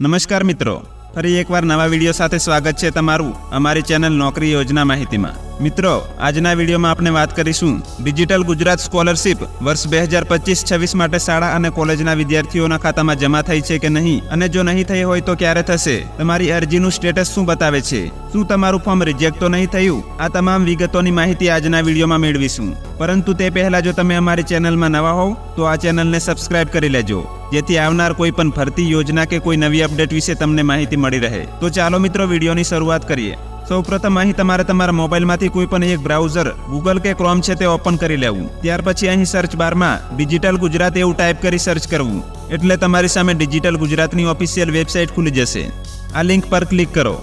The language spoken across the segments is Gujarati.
નમસ્કાર મિત્રો. ફરી એકવાર નવા વીડિયો સાથે સ્વાગત છે તમારું અમારી ચેનલ નોકરી યોજના માહિતીમાં. મિત્રો, આજના વિડીયોમાં આપણે વાત કરીશું ડિજિટલ ગુજરાત સ્કોલરશિપ વર્ષ બે હજાર પચીસ છવ્વીસ માટે શાળા અને કોલેજના વિદ્યાર્થીઓના ખાતામાં જમા થઈ છે કે નહીં? અને જો નહીં થઈ હોય તો ક્યારે થશે? તમારી અરજીનું સ્ટેટસ શું બતાવે છે? શું તમારું ફોર્મ રિજેક્ટ તો નહીં થયું? આ તમામ વિગતોની માહિતી આજના વિડીયોમાં મેળવીશું. પરંતુ તે પહેલા જો તમે અમારી ચેનલમાં નવા હોવ, તો આ ચેનલને સબસ્ક્રાઇબ કરી લેજો. જેથી આવનાર કોઈ પણ ભરતી યોજના કે કોઈ નવી અપડેટ વિશે તમને માહિતી મળી રહે. તો ચાલો મિત્રો, વિડીયોની શરૂઆત કરીએ. સૌપ્રથમ અહીં તમારે તમારા મોબાઈલમાંથી કોઈ પણ એક બ્રાઉઝર ગૂગલ કે ક્રોમ છે તે ઓપન કરી લેવું. ત્યાર પછી અહીં સર્ચ બારમાં ડિજિટલ ગુજરાત એવું ટાઈપ કરી સર્ચ કરવું. એટલે તમારી સામે ડિજિટલ ગુજરાતની ઓફિશિયલ વેબસાઇટ ખુલી જશે. આ લિંક પર ક્લિક કરો.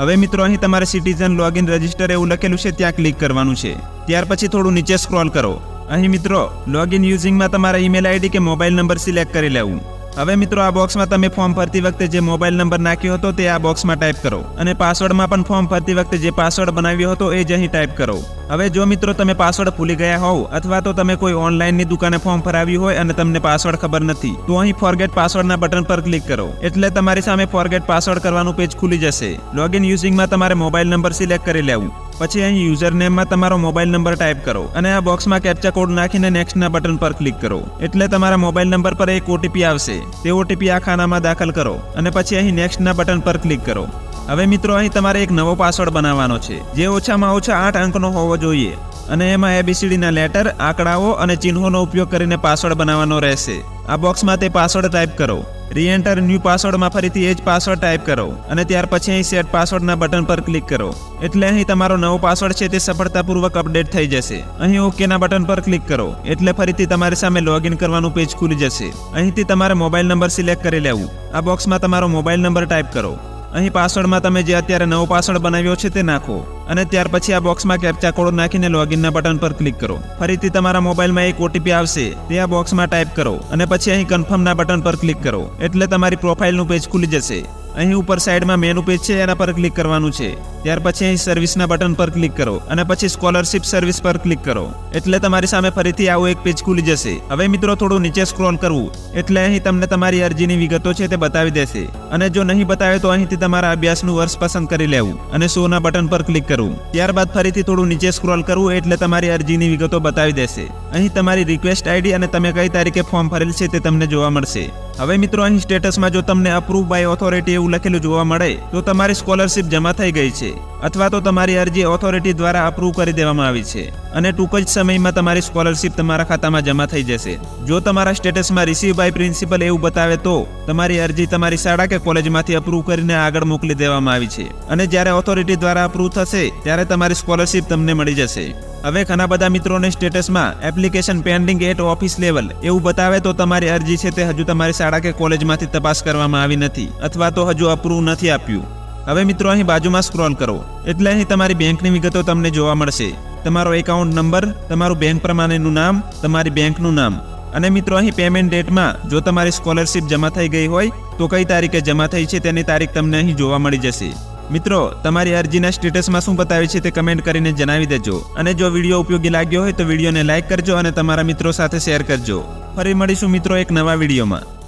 હવે મિત્રો અહીં તમારે સિટીઝન લોગિન રજિસ્ટર એવું લખેલું છે ત્યાં ક્લિક કરવાનું છે. ત્યાર પછી થોડું નીચે સ્ક્રોલ કરો. અહીં મિત્રો લોગિન યુઝિંગમાં તમારા ઈમેલ આઈડી કે મોબાઈલ નંબર સિલેક્ટ કરી લેવું. હવે મિત્રો આ બોક્સમાં તમે ફોર્મ ભરતી વખતે જે મોબાઈલ નંબર નાખ્યો હતો તે આ બોક્સમાં ટાઈપ કરો અને પાસવર્ડમાં પણ ફોર્મ ભરતી વખતે જે પાસવર્ડ બનાવ્યો હતો એ જ અહીં ટાઈપ કરો. હવે જો મિત્રો તમે પાસવર્ડ ભૂલી ગયા હોવ અથવા તો તમે કોઈ ઓનલાઈનની દુકાને ફોર્મ ભરાવ્યું હોય અને તમને પાસવર્ડ ખબર નથી, તો અહીં ફોરગેટ પાસવર્ડના બટન પર ક્લિક કરો. એટલે તમારી સામે ફોરગેટ પાસવર્ડ કરવાનું પેજ ખુલી જશે. લોગિન યુઝિંગમાં તમારે મોબાઈલ નંબર સિલેક્ટ કરી લેવું. પછી અહીં યુઝર નેમમાં તમારો મોબાઈલ નંબર ટાઈપ કરો અને આ બોક્સમાં કેપ્ચા કોડ નાખીને નેક્સ્ટના બટન પર ક્લિક કરો. એટલે તમારા મોબાઈલ નંબર પર એક ઓટીપી આવશે. તે ઓટીપી આ ખાનામાં દાખલ કરો અને પછી અહીં નેક્સ્ટના બટન પર ક્લિક કરો. હવે મિત્રો અહીં તમારે એક નવો પાસવર્ડ બનાવવાનો છે. જે ઓછામાં ઓછા આઠ અંકનો હોવો જોઈએ. અને એમાં એબીસીડીના લેટર આંકડાઓ અને ચિહ્નોનો ઉપયોગ કરીને પાસવર્ડ બનાવવાનો રહેશે. આ બોક્સમાં તે પાસવર્ડ ટાઈપ કરો. રીએન્ટર ન્યૂ પાસવર્ડમાં ફરીથી એ જ પાસવર્ડ ટાઈપ કરો. અને ત્યાર પછી અહીં સેટ પાસવર્ડના બટન પર ક્લિક કરો. એટલે અહીં તમારો નવો પાસવર્ડ છે તે સફળતાપૂર્વક અપડેટ થઈ જશે. અહીં ઓકેના બટન પર ક્લિક કરો. એટલે ફરીથી તમારી સામે લોગિન કરવાનું પેજ ખુલી જશે. અહીંથી તમારે મોબાઈલ નંબર સિલેક્ટ કરી લેવું. આ બોક્સમાં તમારો મોબાઈલ નંબર ટાઈપ કરો. અહીં પાસવર્ડમાં તમે જે અત્યારે નવો પાસવર્ડ બનાવ્યો છે તે નાખો. અને ત્યાર પછી આ બોક્સમાં કેપ્ચા કોડ નાખીને લોગિનના બટન પર ક્લિક કરો. ફરીથી તમારા મોબાઈલમાં એક ઓટીપી આવશે. તે આ બોક્સમાં ટાઈપ કરો અને પછી અહીં કન્ફર્મના બટન પર ક્લિક કરો. એટલે તમારી પ્રોફાઇલનું પેજ ખુલી જશે. અહીં ઉપર સાઈડમાં મેનુ પેજ છે, એના પર ક્લિક કરવાનું છે. ત્યાર પછી અહીં સર્વિસના બટન પર ક્લિક કરો અને પછી સ્કોલરશિપ સર્વિસ પર ક્લિક કરો. એટલે તમારી સામે ફરીથી આવું એક પેજ ખુલી જશે. હવે મિત્રો થોડું નીચે સ્ક્રોલ કરવું. એટલે અહીં તમને તમારી અરજીની વિગતો છે તે બતાવી દેશે. અને જો નહીં બતાવે તો અહીંથી તમારા અભ્યાસનું વર્ષ પસંદ કરી લેવું. અને શોના બટન પર ક્લિક કરવું ત્યારબાદ ફરીથી થોડું નીચે સ્ક્રોલ કરવું એટલે તમારી અરજીની વિગતો બતાવી દેશે. અહીં તમારી રિક્વેસ્ટ આઈડી અને તમે કઈ તારીખે ફોર્મ ભરેલ છે તે તમને જોવા મળશે. હવે મિત્રો, અહીં સ્ટેટસમાં જો તમને અપ્રૂવ બાય ઓથોરિટી એવું લખેલું જોવા મળે, તો તમારી સ્કોલરશિપ જમા થઈ ગઈ છે, અથવા તો તમારી અરજી ઓથોરિટી દ્વારા અપ્રૂવ કરી દેવામાં આવી છે, અને ટૂંક જ સમયમાં તમારી સ્કોલરશિપ તમારા ખાતામાં જમા થઈ જશે. જો તમારા સ્ટેટસમાં રિસીવ બાય પ્રિન્સિપલ એવું બતાવે તો, તમારી અરજી તમારી શાળા કે કોલેજમાંથી અપ્રૂવ કરીને આગળ મોકલી દેવામાં આવી છે, અને જ્યારે ઓથોરિટી દ્વારા અપ્રૂવ થશે, ત્યારે તમારી સ્કોલરશિપ તમને મળી જશે. હવે ઘણા બધા મિત્રોને સ્ટેટસમાં application pending at office level એવું બતાવે તો તમારી અરજી છે તે હજુ તમારી શાળા કે કોલેજમાંથી તપાસ કરવામાં આવી નથી અથવા તો હજુ અપ્રૂવ નથી આપ્યું. હવે મિત્રો અહીં બાજુમાં સ્ક્રોલ કરો. એટલે અહીં તમારી બેંકની વિગતો તમને જોવા મળશે. તમારો એકાઉન્ટ નંબર તમારું બેંક પ્રમાણેનું નામ, તમારી બેંકનું નામ. અને મિત્રો અહીં પેમેન્ટ ડેટમાં જો તમારી સ્કોલરશિપ જમા થઈ ગઈ હોય, તો કઈ તારીખે જમા થઈ છે તેની તારીખ તમને અહીં જોવા મળી જશે. મિત્રો, તમારી અરજીના સ્ટેટસમાં શું બતાવે છે તે કમેન્ટ કરીને જણાવી દેજો. અને જો વીડિયો ઉપયોગી લાગ્યો હોય તો વિડીયોને લાઇક કરજો અને તમારા મિત્રો સાથે શેર કરજો. ફરી મળીશું મિત્રો એક નવા વિડીયોમાં.